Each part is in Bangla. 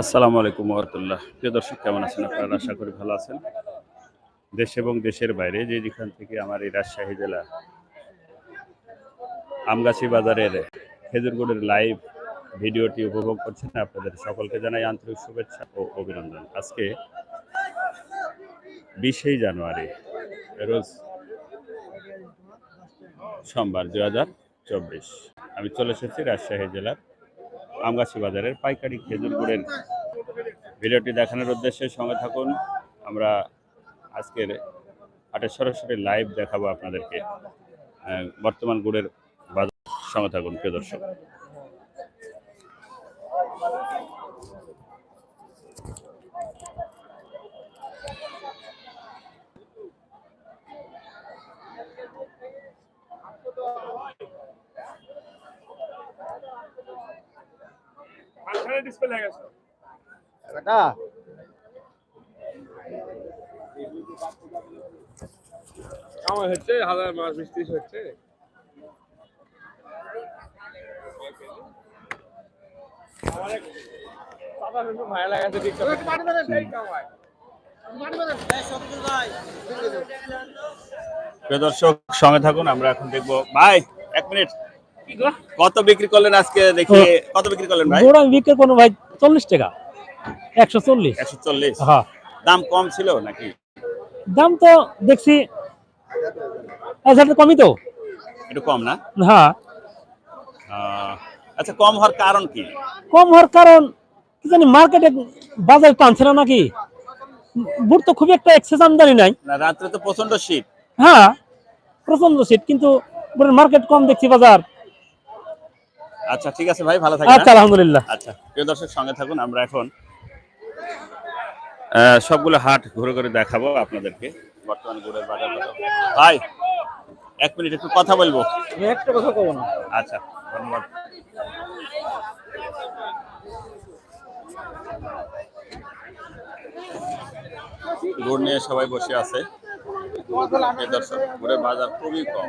আসসালামু আলাইকুম রহমতুল্লাহ প্রিয় দর্শক, কেমন আছেন আপনারা? আশা করি ভালো আছেন। দেশ এবং দেশের বাইরে যে যেখান থেকে আমার এই রাজশাহী জেলা আমগাছি বাজারের খেজুরগুড়ের লাইভ ভিডিওটি উপভোগ করছেন, আপনাদের সকলকে জানাই আন্তরিক শুভেচ্ছা ও অভিনন্দন। আজকে বিশেই জানুয়ারি, রোজ সোমবার দু হাজার চব্বিশ। আমি চলে এসেছি রাজশাহী জেলার আমগাছি বাজারের পাইকারি খেজুর গুড়ের ভিডিওটি দেখানোর উদ্দেশ্যে সঙ্গে থাকুন। আমরা আজকের হাটের সরাসরি লাইভ দেখাবো আপনাদেরকে। বর্তমান গুড়ের বাজার সঙ্গে থাকুন, প্রিয় দর্শক। বেটা। আমার হচ্ছে হাজার বিশ হচ্ছে। দর্শক সঙ্গে থাকুন আমরা এখন দেখব। ভাই এক মিনিট। কত বিক্রি করলেন আজকে? দেখি কত বিক্রি করলেন ভাই? গোড়া বিক্রি ভাই চল্লিশ টাকা। একশো চল্লিশ। একশো চল্লিশ। হ্যাঁ। দাম কম ছিল নাকি? দাম তো দেখছি আচ্ছা কমই তো। একটু কম না? হ্যাঁ। আচ্ছা কম হওয়ার কারণ কি? কম হওয়ার কারণ কি জানি মার্কেটে বাজারে টানছে না নাকি? বুট তো খুব একটা এক্সেস আমদানি নাই। না রাত্রে তো প্রচণ্ড শীত। হ্যাঁ প্রচণ্ড শীত কিন্তু মার্কেট কম দেখছি বাজার। আচ্ছা ঠিক আছে ভাই ভালো থাকেন আচ্ছা হ্যাঁ? আলহামদুলিল্লাহ। আচ্ছা প্রিয় দর্শক সঙ্গে থাকুন আমরা এখন সবগুলো হাট ঘুরে ঘুরে দেখাবো আপনাদেরকে। বর্তমান গুড়ের বাজার। ভাই এক মিনিট একটু কথা বলব? একটা কথা কব না। আচ্ছা ধন্যবাদ। গুড় নিয়ে সবাই বসে আছে। দর্শক গুড়ের বাজার খুবই কম।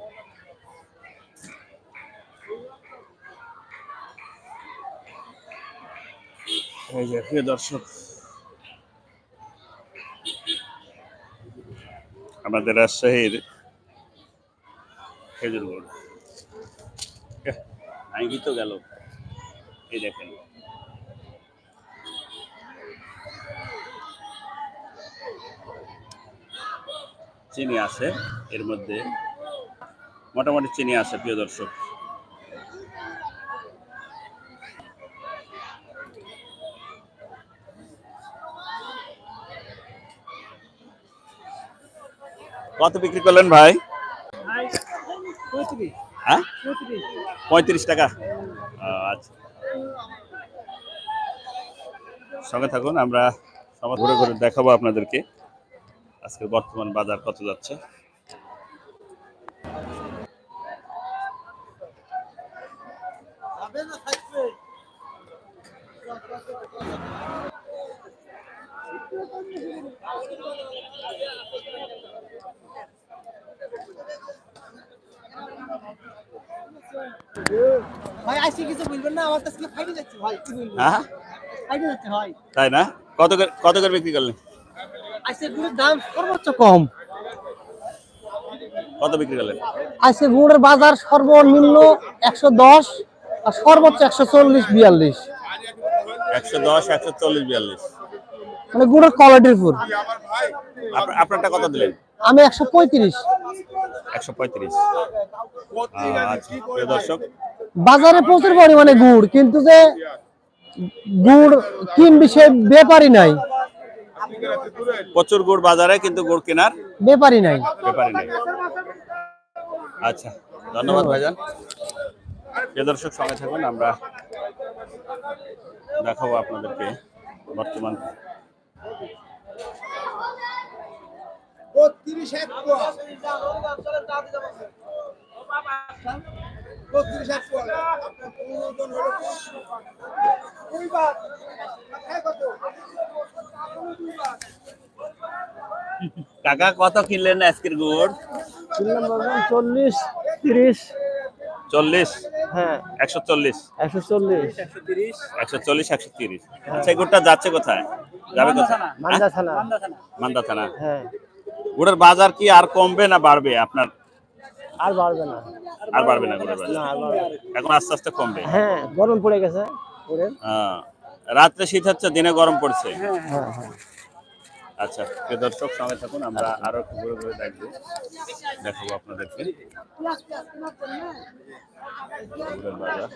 এই যে, প্রিয় দর্শক, আমাদের রাজশাহীর খেজুর গুড় আইগি তো গেল। এই দেখেন। চিনি আছে, এর মধ্যে মোটামুটি চিনি আছে, প্রিয় দর্শক। কত বিক্রি করলেন ভাই? হ্যাঁ? পঁয়ত্রিশ। টাকা? আচ্ছা। সঙ্গে থাকুন আমরা সবাই ঘুরে ঘুরে দেখাবো আপনাদেরকে। আজকের বর্তমান বাজার কত যাচ্ছে। হ্যাঁ? তাই না? কত কত করে বিক্রি করলেন? আইসি গুড়ের দাম সর্বোচ্চ কম। কত বিক্রি করলেন? আইসি গুড়ের বাজার সর্বনিম্ন 110 আর সর্বোচ্চ 140 42 110 140 42 মানে গুড়ের কোয়ালিটির দিলেন? আমি 135 135 দর্শক। বাজারে প্রচুর পরিমাণে গুড় কিন্তু যে গুড় কিনবি সে ব্যাপারই নাই। প্রচুর গুড় বাজারে কিন্তু গুড় কেনার ব্যাপারই নাই। ব্যাপারে নেই। আচ্ছা ধন্যবাদ ভাইজান। প্রিয় দর্শক সঙ্গে থাকুন আমরা দেখাবো আপনাদেরকে বর্তমান। বত্রিশ বত্রিশ এক আপনার পনেরো জন হলো দুই কত? কাকা কত কিনলেন আজকের গুড়? কিনলাম বলবেন চল্লিশ তিরিশ। চল্লিশ? হ্যাঁ। একশো চল্লিশ? একশো চল্লিশ। একশো চল্লিশ একশো তিরিশ। আচ্ছা গুড়টা যাচ্ছে কোথায়? যাবে কোথায়? মান্দা থানা। মান্দা থানা। হ্যাঁ। গুড়ের বাজার কি আর কমবে না বাড়বে আপনার? আর বাড়বে না। আর বাড়বে না বাজার না। এখন আস্তে আস্তে কমবে। হ্যাঁ গরম পড়ে গেছে হ্যাঁ। রাত্রে শীত হচ্ছে দিনে গরম পড়ছে। হ্যাঁ হ্যাঁ আচ্ছা প্রিয় দর্শক সঙ্গে থাকুন আমরা আরও একটু ঘুরে ঘুরে দেখব। দেখাবো আপনাদেরকে। বাজার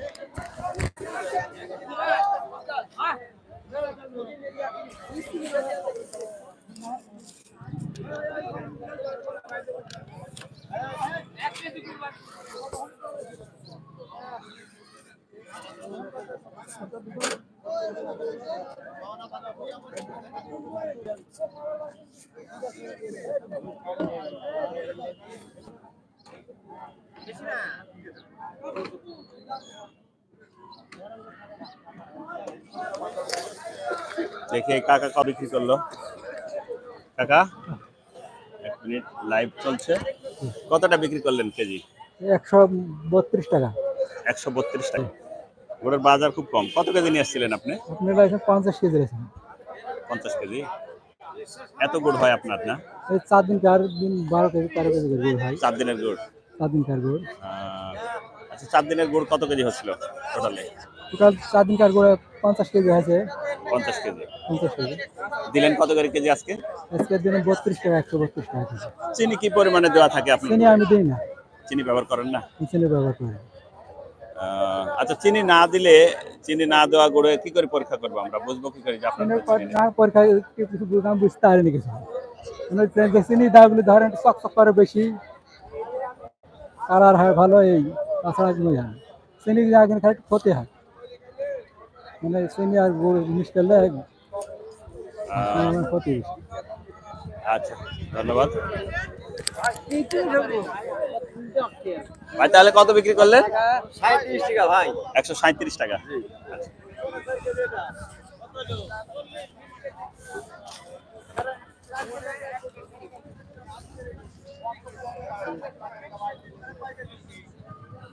দেখি কাকা কবে বিক্রি করল? কাকা এক মিনিট লাইভ চলছে। কতটা বিক্রি করলেন কেজি? একশো বত্রিশ টাকা। একশো বত্রিশ টাকা। গুড়ের বাজার খুব কম। কত কেজি নিয়ে আসছিলেন আপনি? আপনি লাইসেন্স পঞ্চাশ কেজি রয়েছেন পঞ্চাশ কেজি। এত গুড় হয় আপনার না? এই চার দিন চার দিন বারো কেজি তেরো কেজি গুড় হয়। চার দিনের গুড়? চার দিন কার গুড়। আচ্ছা চার দিনের গুড় কত কেজি হচ্ছিল টোটালে টোটাল চার দিন কার গুড়ে পঞ্চাশ কেজি হয়েছে। পঞ্চাশ কেজি। পঞ্চাশ কেজি। দিলেন কত করে কেজি আজকে? আজকের দিনে বত্রিশ টাকা একশো বত্রিশ টাকা কেজি। চিনি কি পরিমাণে দেওয়া থাকে আপনি চিনি আমি দিই না। চিনি ব্যবহার করেন না? চিনি ব্যবহার করি আহ, আচ্ছা চিনি না দিলে চিনি না দেওয়া গুড়ে কি করে পরীক্ষা করব আমরা? বুঝব কি করে আপনার চিনি চিনি না পরীক্ষা কিছু বুঝলাম বুঝতে পারিনি কিছু। মানে চিনি দাগুলি ধরেন চক চক করে বেশি কালার হয় ভালো এই তাছাড়া কিছু হয়। চিনি যা কিনে খালি ক্ষতি হয়। মানে সিনিয়র আর গুড় মিক্স করলে ক্ষতি আচ্ছা ধন্যবাদ। ভাই তাহলে কত বিক্রি করলেন সাঁত্রিশ টাকা ভাই। একশো সাঁত্রিশ টাকা। আচ্ছা।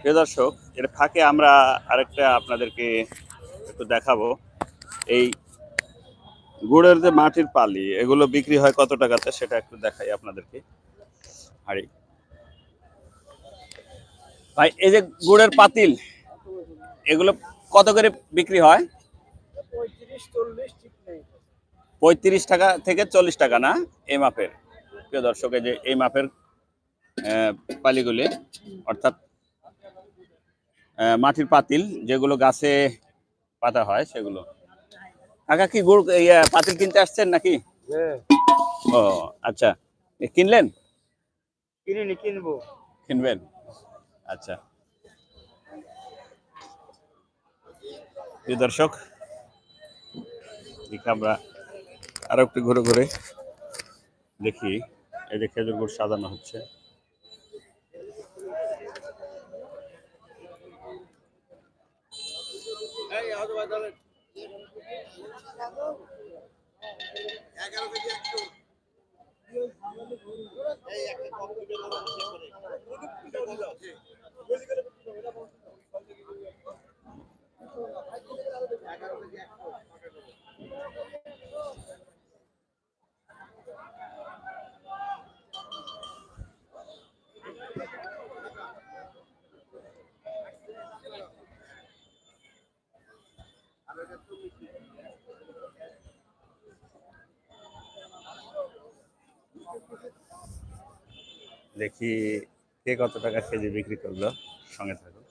প্রিয় দর্শক এর ফাঁকে আমরা আরেকটা আপনাদেরকে একটু দেখাবো। এই গুড়ের যে মাটির পালি এগুলো বিক্রি হয় কত টাকাতে সেটা একটু দেখাই আপনাদেরকে। হাড়ি। ভাই এই যে গুড়ের পাতিল এগুলো কত করে বিক্রি হয়? পঁয়ত্রিশ টাকা থেকে চল্লিশ টাকা না? এই মাপের। প্রিয় দর্শক এই যে এই মাপের পালিগুলি অর্থাৎ মাটির পাতিল যেগুলো গাছে পাতা হয় সেগুলো। কাকা কি গুড় ইয়া, পাতিল কিনতে আসছেন নাকি? হ্যাঁ। ও আচ্ছা। কিনলেন? কিনিনি কিনবো। কিনবেন? আচ্ছা। দর্শক দেখি আমরা আরও একটু ঘুরে ঘুরে দেখি। এই যে খেজুর গুড় সাজানো হচ্ছে। এগারো থেকে একশো এই একটা কম্পিউটার এগারো থেকে একশো দেখি কে কত টাকা কেজি বিক্রি করল? সঙ্গে থাকুন।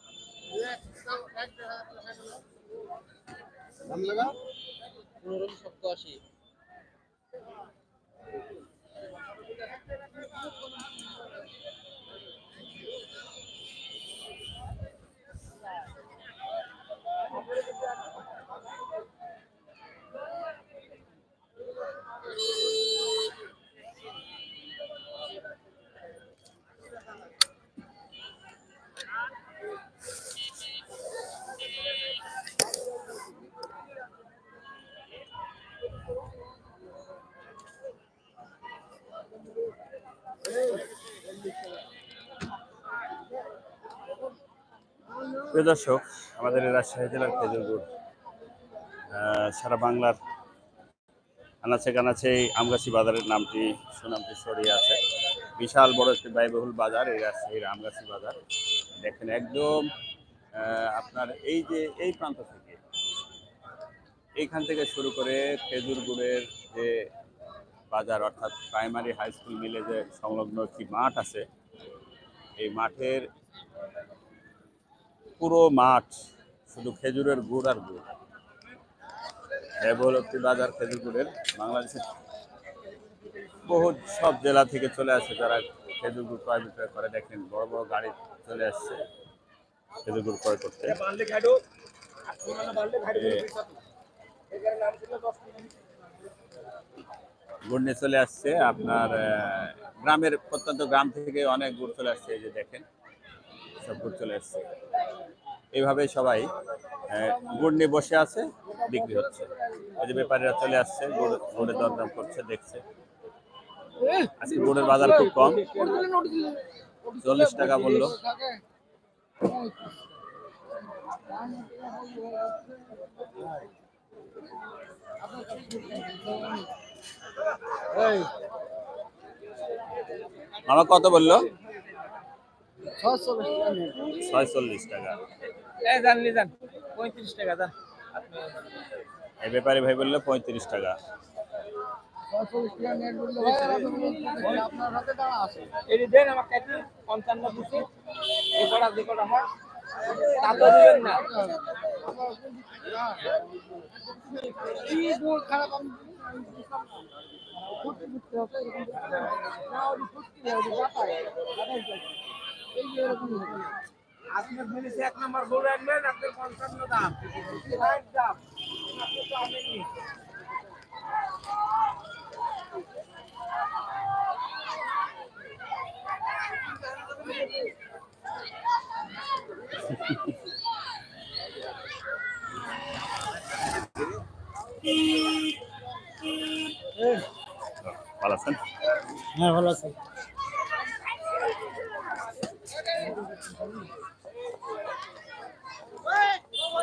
প্রিয় দর্শক আমাদের রাজশাহী জেলার খেজুর গুড় আহ, সারা বাংলার আনাচে কানাচে আমগাছি বাজারের নামটি সুনামটি ছড়িয়ে আছে। বিশাল বড় একটি ব্যয়বহুল বাজার এই রাজশাহীর আমগাছি বাজার। দেখেন একদম আপনার এই যে এই প্রান্ত থেকে এইখান থেকে শুরু করে খেজুর গুড়ের যে বাজার অর্থাৎ প্রাইমারি হাই স্কুল মিলে যে সংলগ্ন একটি মাঠ আছে এই মাঠের পুরো মাঠ শুধু খেজুরের গুড় আর গুড়। একটি বাজার খেজুর গুড়ের বাংলাদেশের বহু সব জেলা থেকে চলে আসে যারা খেজুর গুড় ক্রয় বিক্রয় করে। দেখেন বড় বড় গাড়ি চলে আসছে খেজুর গুড় ক্রয় করতে বান্ডে খাইডো বান্ডে খাইডো এ, এখানে নাম ছিল দশ গুড় নিয়ে চলে আসছে, আপনার গ্রামের প্রত্যন্ত গ্রাম থেকে অনেক গুড় চলে আসছে, এই যে দেখেন, সব গুড় চলে আসছে। এইভাবে সবাই গুড় নিয়ে বসে আছে, বিক্রি হচ্ছে। এই যে ব্যাপারীরা চলে আসছে গুড় গুড়ের দরদাম করছে, দেখছে। আজকে গুড়ের বাজার খুব কম। চল্লিশ টাকা বলল। মামা কত বলল? ছয়চল্লিশ টাকা। 35 টাকা। জান এই ব্যাপারী ভাই বলল পঁয়ত্রিশ টাকা। এই দেন আমার কাছে 55 দিছি এই কটা দি কটা হয়। তা তো দিবেন না। আপনার ফেলেছে এক নাম্বার গরু আনবেন আপনার পঞ্চান্ন দাম দাম আপনি তো আনেননি ভালো হ্যাঁ ভালো আছে।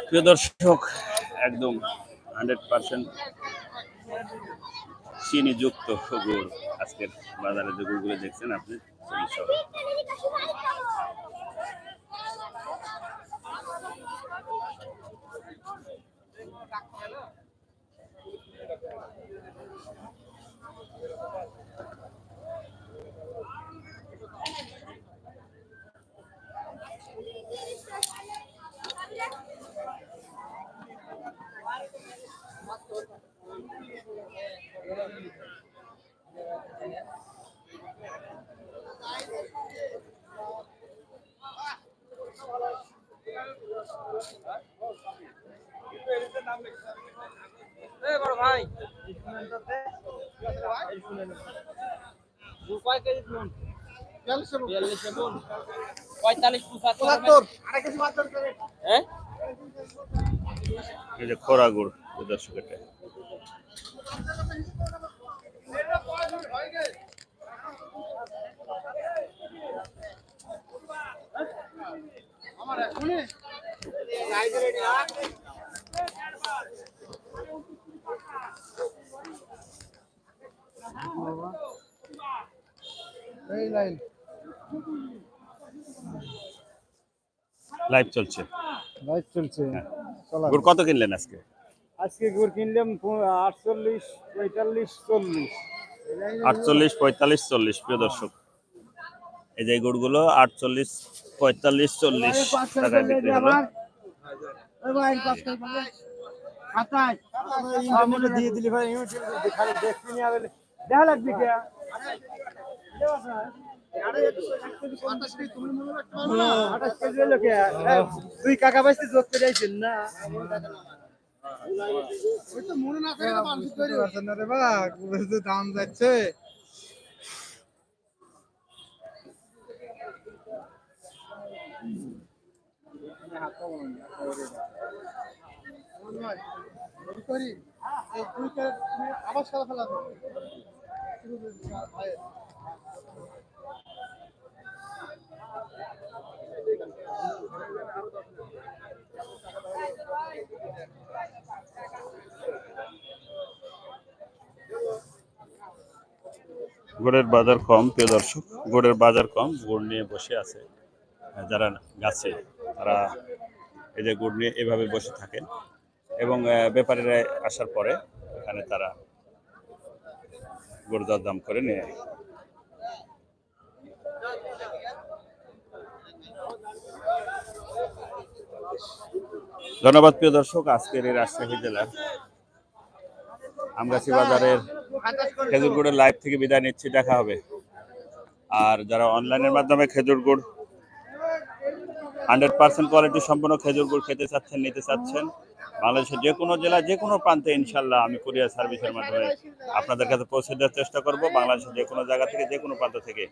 প্রিয় দর্শক, একদম হান্ড্রেড পার্সেন্ট চিনি যুক্ত গুড় আজকের বাজারে যে গুড়গুলো দেখছেন আপনি এই যে খোরা গুড় প্রিয় দর্শক এটা এই লাইন। লাইভ চলছে। লাইভ চলছে। চলা। গুড় কত কিনলেন আজকে? আজকে গুড় কিনলাম আটচল্লিশ পঁয়তাল্লিশ চল্লিশ। আটচল্লিশ পঁয়তাল্লিশ চল্লিশ প্রিয় দর্শক। এই যে গুড়গুলো আটচল্লিশ পঁয়তাল্লিশ চল্লিশ টাকায় বিক্রি হলো। দিয়ে দিলি ভাই দেখা লাগবে তুই কাকা বাইসতে যোগ করে আইছেন না দাম যাচ্ছে আবার সারা ফেলা গুড়ের বাজার কম, প্রিয় দর্শক। গোড়ের বাজার কম, গুড় নিয়ে বসে আছে যারা গাছে, তারা এই যে গুড় নিয়ে এভাবে বসে থাকেন। এবং ব্যাপারীরা আসার পরে এখানে তারা গুড় দরদাম করে নিয়ে ধন্যবাদ প্রিয় দর্শক, আজকের এই রাজশাহী জেলার আমগাছি বাজারের খেজুর গুড়ের লাইভ থেকে বিদায় নিচ্ছি, দেখা হবে। আর যারা অনলাইনের মাধ্যমে খেজুর গুড় হান্ড্রেড পার্সেন্ট কোয়ালিটি সম্পন্ন খেজুর গুড় খেতে চাচ্ছেন, নিতে চাচ্ছেন, বাংলাদেশের যে কোনো জেলা যে কোনো প্রান্তে ইনশাল্লাহ আমি কুরিয়ার সার্ভিসের মাধ্যমে আপনাদের কাছে পৌঁছে দেওয়ার চেষ্টা করব। বাংলাদেশের যে কোনো জায়গা থেকে, যে কোনো প্রান্ত থেকে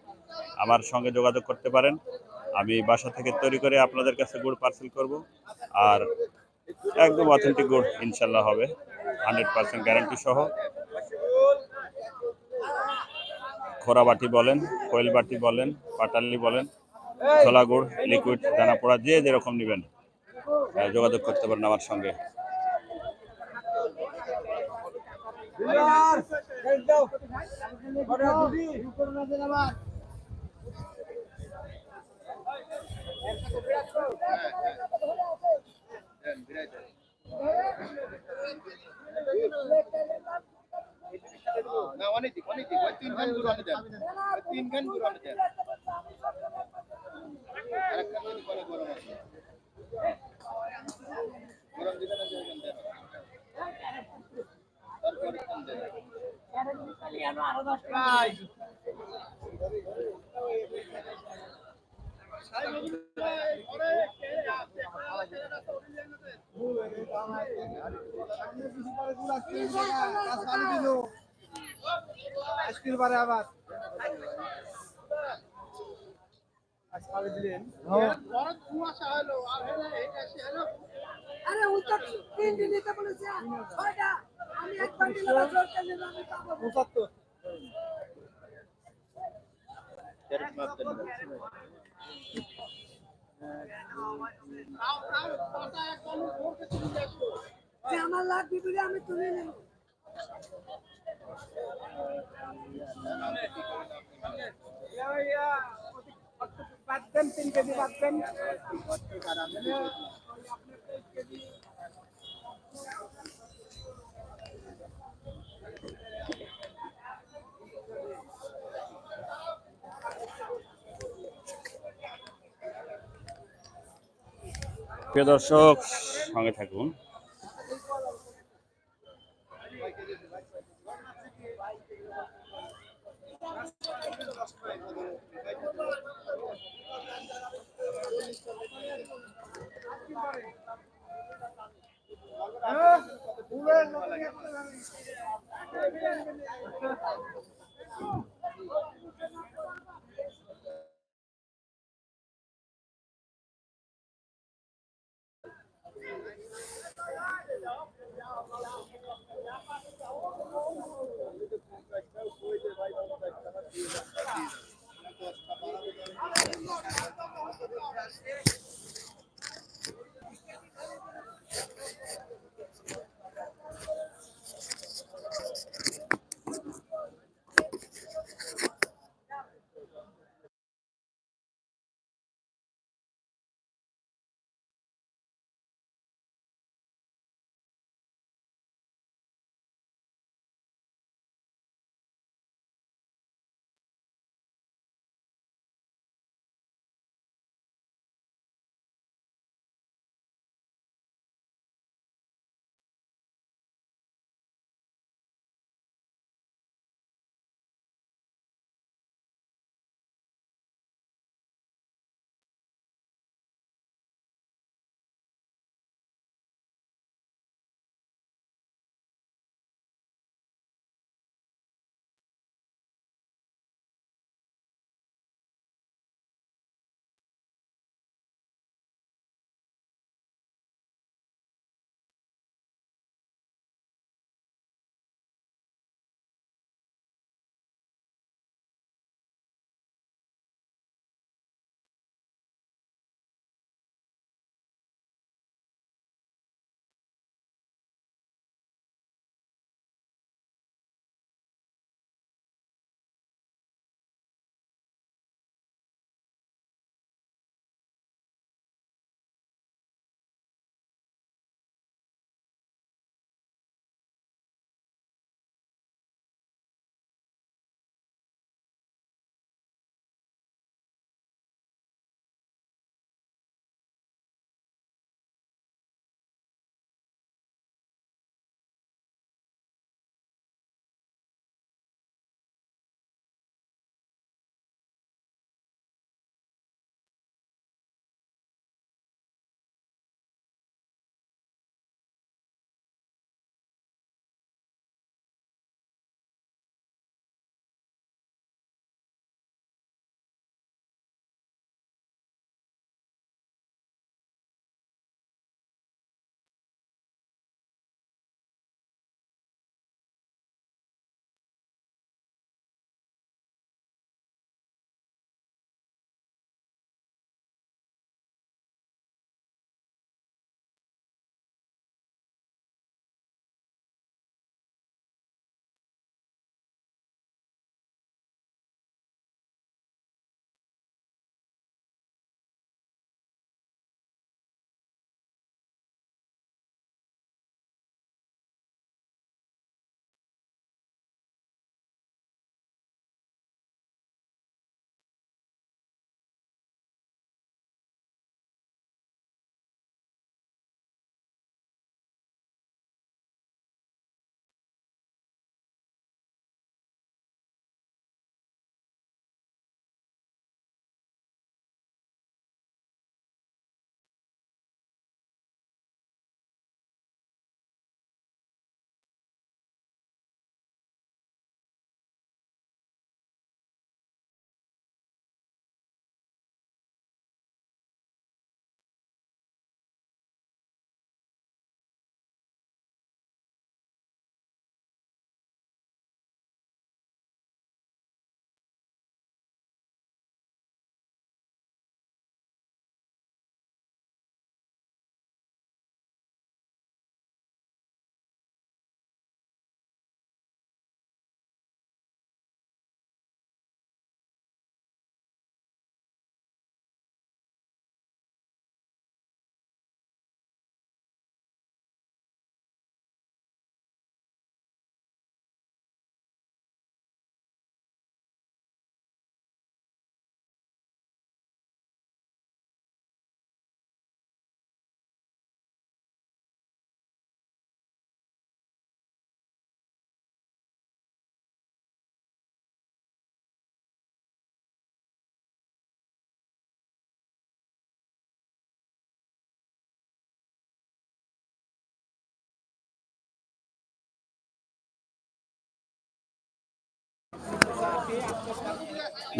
আমার সঙ্গে যোগাযোগ করতে পারেন। আমি বাসা থেকে তৈরি করে আপনাদের কাছে গুড় পার্সেল করব। আর একদম অথেন্টিক গুড় ইনশাল্লাহ হবে। হান্ড্রেড পার্সেন্ট গ্যারান্টি সহ। খোরা বাটি বলেন কোয়েল বাটি বলেন, পাটালি বলেন, ছোলা গুড় লিকুইড দানা পোড়া, যে যেরকম নেবেন যোগাযোগ করতে পারেন আমার সঙ্গে। না অনেক অনেক তিন খানগুলো আনে দেন। তিন খানগুলো আনে দেন। আরেকটা যদি করে গরম আছে। গরম দিবেন না দিবেন দেন তারপরে খান দেন আজকের বারে আবার আজকাল দিলেন আরে ওই তিন দিন দিতে বলেছে। ছয়টা। আমি একবার দিলে বছর কেন আমি পাবো। পঁচাত্তর যে আমার লাগবে বলে আমি তুলে নেব বাদবেন তিন কেজি বাদবেন প্রিয় দর্শক সঙ্গে থাকুন। upstairs.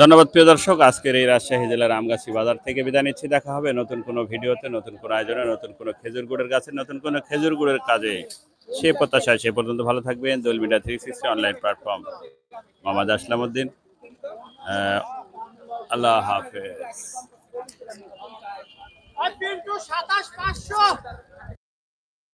ধন্যবাদ প্রিয় দর্শক। আজকের এই রাজশাহী জেলার আমগাছি বাজার থেকে বিদায় নিচ্ছি। দেখা হবে নতুন কোনো ভিডিওতে নতুন কোনো আয়োজনে নতুন কোনো খেজুর গুড়ের গাছে নতুন কোনো খেজুর গুড়ের কাজে। সে প্রত্যাশায় সে পর্যন্ত ভালো থাকবেন। Dol media three sixty online platform. Mohammad Aslamuddin. আহ, আল্লাহ হাফেজ। সাতাশ পাঁচশো।